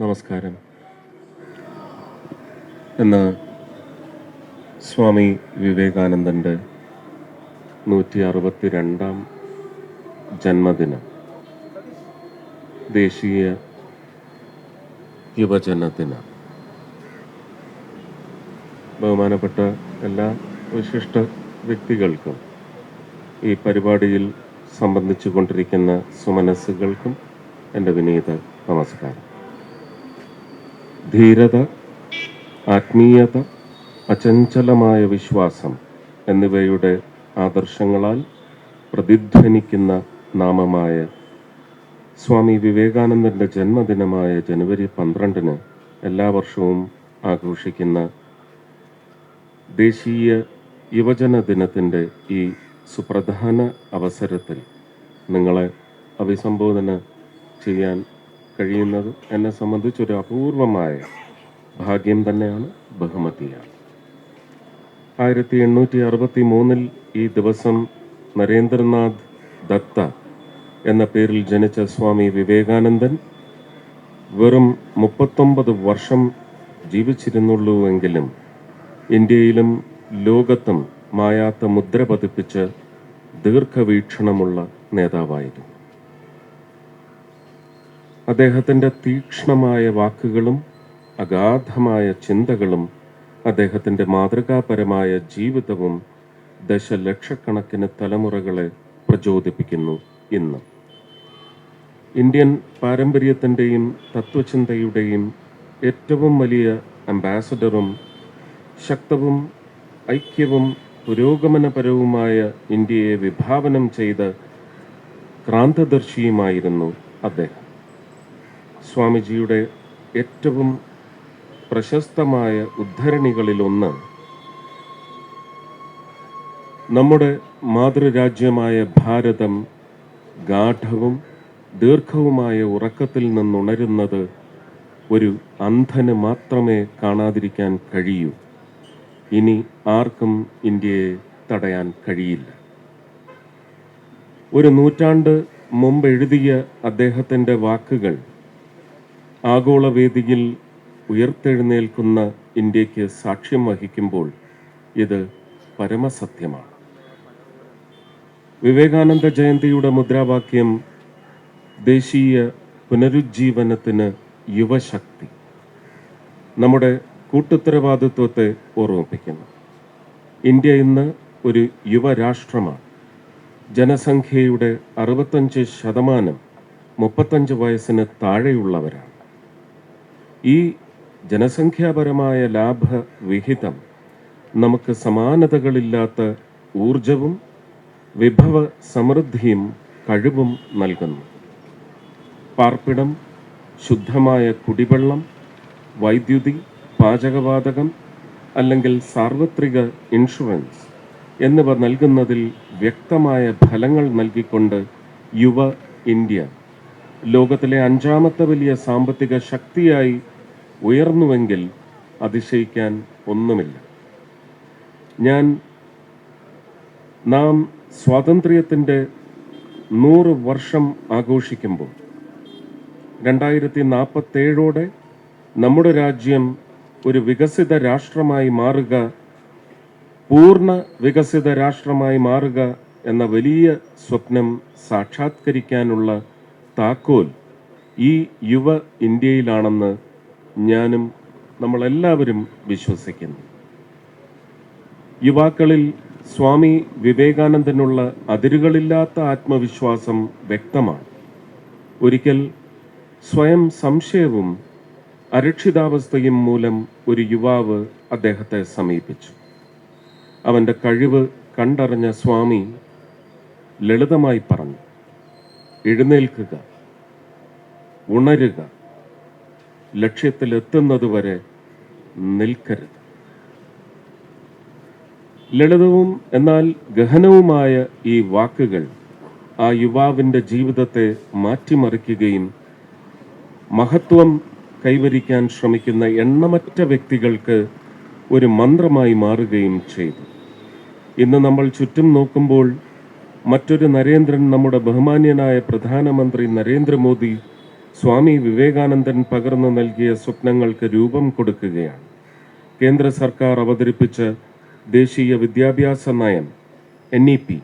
നമസ്കാരം. ഇന്ന് സ്വാമി വിവേകാനന്ദന്റെ നൂറ്റി അറുപത്തി രണ്ടാം ജന്മദിനം. ദേശീയ യുവജന ദിനം ബഹുമാനപ്പെട്ട എല്ലാ വിശിഷ്ട വ്യക്തികൾക്കും ഈ പരിപാടിയിൽ സംബന്ധിച്ചു കൊണ്ടിരിക്കുന്ന സുമനസ്സുകൾക്കും എന്റെ വിനീത നമസ്കാരം. ധീരത ആത്മീയത അചഞ്ചലമായ വിശ്വാസം എന്നിവയുടെ ആദർശങ്ങളാൽ പ്രതിധ്വനിക്കുന്ന നാമമായ സ്വാമി വിവേകാനന്ദന്റെ ജന്മദിനമായ ജനുവരി പന്ത്രണ്ടിന് എല്ലാ വർഷവും ആഘോഷിക്കുന്ന ദേശീയ യുവജന ദിനത്തിന്റെ ഈ സുപ്രധാന അവസരത്തിൽ നിങ്ങളെ അഭിസംബോധന ചെയ്യാൻ കഴിയുന്നത് എന്നെ സംബന്ധിച്ചൊരു അപൂർവമായ ഭാഗ്യം തന്നെയാണ് ബഹുമതിയാണ് ആയിരത്തി എണ്ണൂറ്റി അറുപത്തി മൂന്നിൽ ഈ ദിവസം നരേന്ദ്രനാഥ് ദത്ത എന്ന പേരിൽ ജനിച്ച സ്വാമി വിവേകാനന്ദൻ വെറും മുപ്പത്തൊമ്പത് വർഷം ജീവിച്ചിരുന്നുള്ളൂവെങ്കിലും ഇന്ത്യയിലും ലോകത്തും മായാത്ത മുദ്ര പതിപ്പിച്ച് ദീർഘവീക്ഷണമുള്ള നേതാവായിരുന്നു. അദ്ദേഹത്തിന്റെ തീക്ഷ്ണമായ വാക്കുകളും അഗാധമായ ചിന്തകളും അദ്ദേഹത്തിന്റെ മാതൃകാപരമായ ജീവിതവും ദശലക്ഷക്കണക്കിന് തലമുറകളെ പ്രചോദിപ്പിക്കുന്നു ഇന്ന്. ഇന്ത്യൻ പാരമ്പര്യത്തിന്റെയും തത്വചിന്തയുടെയും ഏറ്റവും വലിയ അംബാസഡറും ശക്തവും ഐക്യവും പുരോഗമനപരവുമായ ഇന്ത്യയെ വിഭാവനം ചെയ്ത ക്രാന്തദർശിയുമായിരുന്നു അദ്ദേഹം. സ്വാമിജിയുടെ ഏറ്റവും പ്രശസ്തമായ ഉദ്ധരണികളിലൊന്ന് നമ്മുടെ മാതൃരാജ്യമായ ഭാരതം ഗാഠവും ദീർഘവുമായ ഉറക്കത്തിൽ നിന്നുണരുന്നത് ഒരു അന്ധന് മാത്രമേ കാണാതിരിക്കാൻ കഴിയൂ. ഇനി ആർക്കും ഇന്ത്യയെ തടയാൻ കഴിയില്ല. ഒരു നൂറ്റാണ്ട് മുമ്പ് എഴുതിയ അദ്ദേഹത്തിന്റെ വാക്കുകൾ ആഗോളവേദിയിൽ ഉയർത്തെഴുന്നേൽക്കുന്ന ഇന്ത്യയ്ക്ക് സാക്ഷ്യം വഹിക്കുമ്പോൾ ഇത് പരമസത്യമാണ്. വിവേകാനന്ദ ജയന്തിയുടെ മുദ്രാവാക്യം ദേശീയ പുനരുജ്ജീവനത്തിന് യുവശക്തി. നമ്മുടെ കൂട്ടുത്തരവാദിത്വത്തെ ഓർമ്മിപ്പിക്കുന്നു. ഇന്ത്യ ഇന്ന് ഒരു യുവരാഷ്ട്രമാണ്. ജനസംഖ്യയുടെ അറുപത്തഞ്ച് ശതമാനം മുപ്പത്തഞ്ച് വയസ്സിന് താഴെയുള്ളവരാണ്. ഈ ജനസംഖ്യാപരമായ ലാഭവിഹിതം നമുക്ക് സമാനതകളില്ലാത്ത ഊർജവും വിഭവ സമൃദ്ധിയും കഴിവും നൽകുന്നു. പാർപ്പിടം ശുദ്ധമായ കുടിവെള്ളം വൈദ്യുതി പാചകവാതകം അല്ലെങ്കിൽ സാർവത്രിക ഇൻഷുറൻസ് എന്നിവ നൽകുന്നതിൽ വ്യക്തമായ ഫലങ്ങൾ നൽകിക്കൊണ്ട് യുവ ഇന്ത്യ ലോകത്തിലെ അഞ്ചാമത്തെ വലിയ സാമ്പത്തിക ശക്തിയായി ഉയർന്നുവെങ്കിൽ അതിശയിക്കാൻ ഒന്നുമില്ല. ഞാൻ നാം സ്വാതന്ത്ര്യത്തിന്റെ നൂറ് വർഷം ആഘോഷിക്കുമ്പോൾ രണ്ടായിരത്തി നാൽപ്പത്തേഴോടെ നമ്മുടെ രാജ്യം ഒരു വികസിത രാഷ്ട്രമായി മാറുക പൂർണ വികസിത രാഷ്ട്രമായി മാറുക എന്ന വലിയ സ്വപ്നം സാക്ഷാത്കരിക്കാനുള്ള താക്കോൽ ഈ യുവ ഇന്ത്യയിലാണെന്ന് ഞാനും നമ്മളെല്ലാവരും വിശ്വസിക്കുന്നു. യുവാക്കളിൽ സ്വാമി വിവേകാനന്ദനുള്ള അതിരുകളില്ലാത്ത ആത്മവിശ്വാസം വ്യക്തമാണ്. ഒരിക്കൽ സ്വയം സംശയവും അരക്ഷിതാവസ്ഥയും മൂലം ഒരു യുവാവ് അദ്ദേഹത്തെ സമീപിച്ചു. അവന്റെ കഴിവ് കണ്ടറിഞ്ഞ സ്വാമി ലളിതമായി പറഞ്ഞു എഴുന്നേൽക്കുക ഉണരുക ലക്ഷ്യത്തിലെത്തുന്നതുവരെ നിൽക്കരുത്. ലളിതവും എന്നാൽ ഗഹനവുമായ ഈ വാക്കുകൾ ആ യുവാവിന്റെ ജീവിതത്തെ മാറ്റിമറിക്കുകയും മഹത്വം കൈവരിക്കാൻ ശ്രമിക്കുന്ന എണ്ണമറ്റ വ്യക്തികൾക്ക് ഒരു മന്ത്രമായി മാറുകയും ചെയ്തു. ഇന്ന് നമ്മൾ ചുറ്റും നോക്കുമ്പോൾ മറ്റൊരു നരേന്ദ്രൻ നമ്മുടെ ബഹുമാന്യനായ പ്രധാനമന്ത്രി നരേന്ദ്രമോദി സ്വാമി വിവേകാനന്ദൻ പകർന്നു നൽകിയ സ്വപ്നങ്ങൾക്ക് രൂപം കൊടുക്കുകയാണ്. കേന്ദ്ര സർക്കാർ അവതരിപ്പിച്ച ദേശീയ വിദ്യാഭ്യാസ നയം എൻ ഇ പി.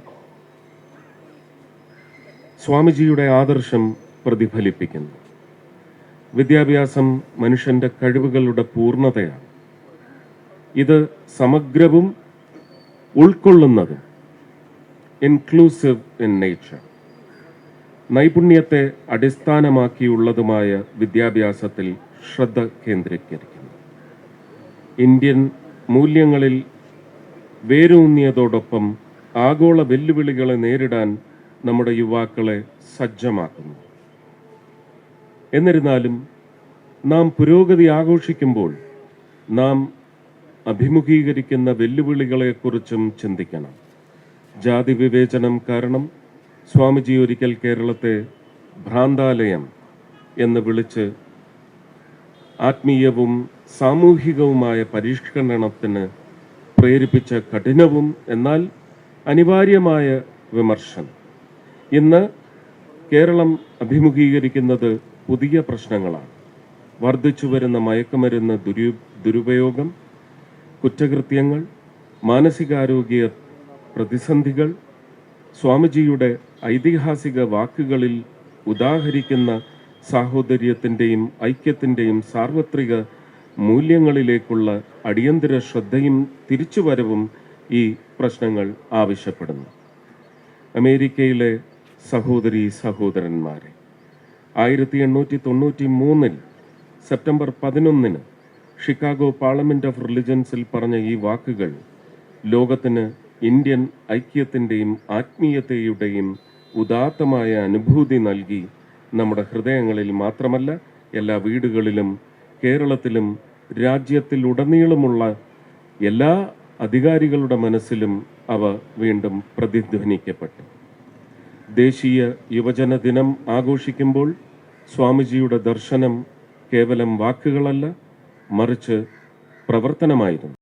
സ്വാമിജിയുടെ ആദർശം പ്രതിഫലിപ്പിക്കുന്നു. വിദ്യാഭ്യാസം മനുഷ്യന്റെ കഴിവുകളുടെ പൂർണതയാണ്. ഇത് സമഗ്രവും ഉൾക്കൊള്ളുന്നതും ഇൻക്ലൂസീവ് ഇൻ നേച്ചർ നൈപുണ്യത്തെ അടിസ്ഥാനമാക്കിയുള്ളതുമായ വിദ്യാഭ്യാസത്തിൽ ശ്രദ്ധ കേന്ദ്രീകരിക്കുന്നു. ഇന്ത്യൻ മൂല്യങ്ങളിൽ വേരൂന്നിയതോടൊപ്പം ആഗോള വെല്ലുവിളികളെ നേരിടാൻ നമ്മുടെ യുവാക്കളെ സജ്ജമാക്കുന്നു. എന്നിരുന്നാലും നാം പുരോഗതി ആഘോഷിക്കുമ്പോൾ നാം അഭിമുഖീകരിക്കുന്ന വെല്ലുവിളികളെക്കുറിച്ചും ചിന്തിക്കണം. ജാതി വിവേചനം കാരണം സ്വാമിജി ഒരിക്കൽ കേരളത്തെ ഭ്രാന്താലയം എന്ന് വിളിച്ച് ആത്മീയവും സാമൂഹികവുമായ പരിഷ്കരണത്തിന് പ്രേരിപ്പിച്ച കഠിനവും എന്നാൽ അനിവാര്യമായ വിമർശനം. ഇന്ന് കേരളം അഭിമുഖീകരിക്കുന്നത് പുതിയ പ്രശ്നങ്ങളാണ്. വർദ്ധിച്ചു വരുന്ന മയക്കുമരുന്ന് ദുരു ദുരുപയോഗം കുറ്റകൃത്യങ്ങൾ മാനസികാരോഗ്യ പ്രതിസന്ധികൾ സ്വാമിജിയുടെ ഐതിഹാസിക വാക്കുകളിൽ ഉദാഹരിക്കുന്ന സാഹോദര്യത്തിന്റെയും ഐക്യത്തിന്റെയും സാർവത്രിക മൂല്യങ്ങളിലേക്കുള്ള അടിയന്തര ശ്രദ്ധയും തിരിച്ചുവരവും ഈ പ്രശ്നങ്ങൾ ആവശ്യപ്പെടുന്നു. അമേരിക്കയിലെ സഹോദരി സഹോദരന്മാരെ ആയിരത്തി എണ്ണൂറ്റി തൊണ്ണൂറ്റി മൂന്നിൽ സെപ്റ്റംബർ പതിനൊന്നിന് ഷിക്കാഗോ പാർലമെന്റ് ഓഫ് റിലിജൻസിൽ പറഞ്ഞ ഈ വാക്കുകൾ ലോകത്തിന് ഇന്ത്യൻ ഐക്യത്തിന്റെയും ആത്മീയതയുടെയും ഉദാത്തമായ അനുഭൂതി നൽകി നമ്മുടെ ഹൃദയങ്ങളിൽ മാത്രമല്ല എല്ലാ വീടുകളിലും കേരളത്തിലും രാജ്യത്തിലുടനീളമുള്ള എല്ലാ അധികാരികളുടെ മനസ്സിലും അവ വീണ്ടും പ്രതിധ്വനിക്കപ്പെട്ടു. ദേശീയ യുവജന ദിനം ആഘോഷിക്കുമ്പോൾ സ്വാമിജിയുടെ ദർശനം കേവലം വാക്കുകളല്ല മറിച്ച് പ്രവർത്തനമായിരുന്നു.